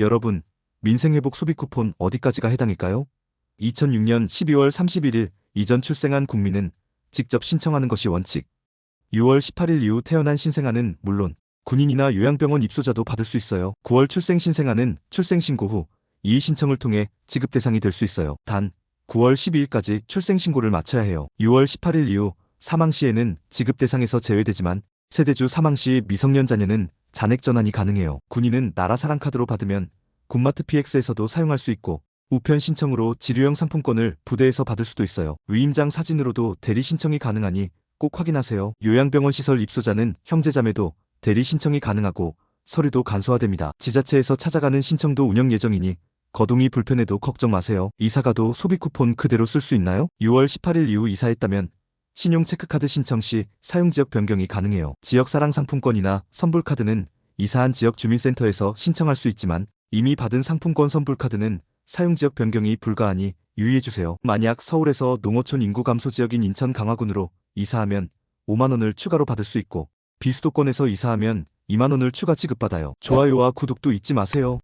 여러분, 민생회복 소비 쿠폰 어디까지가 해당일까요? 2006년 12월 31일 이전 출생한 국민은 직접 신청하는 것이 원칙. 6월 18일 이후 태어난 신생아는 물론 군인이나 요양병원 입소자도 받을 수 있어요. 9월 출생 신생아는 출생 신고 후 이의 신청을 통해 지급 대상이 될 수 있어요. 단 9월 12일까지 출생 신고를 마쳐야 해요. 6월 18일 이후 사망 시에는 지급 대상에서 제외되지만 세대주 사망 시 미성년 자녀는 잔액 전환이 가능해요. 군인은 나라 사랑 카드로 받으면 군마트 PX에서도 사용할 수 있고 우편 신청으로 지류형 상품권을 부대에서 받을 수도 있어요. 위임장 사진으로도 대리 신청이 가능하니 꼭 확인하세요. 요양병원 시설 입소자는 형제자매도 대리 신청이 가능하고 서류도 간소화됩니다. 지자체에서 찾아가는 신청도 운영 예정이니 거동이 불편해도 걱정 마세요. 이사가도 소비 쿠폰 그대로 쓸 수 있나요? 6월 18일 이후 이사했다면 신용 체크카드 신청 시 사용 지역 변경이 가능해요. 지역 사랑 상품권이나 선불 카드는 이사한 지역 주민센터에서 신청할 수 있지만 이미 받은 상품권 선불 카드는 사용 지역 변경이 불가하니 유의해 주세요. 만약 서울에서 농어촌 인구 감소 지역인 인천 강화군으로 이사하면 5만 원을 추가로 받을 수 있고 비수도권에서 이사하면 2만 원을 추가 지급받아요. 좋아요와 구독도 잊지 마세요.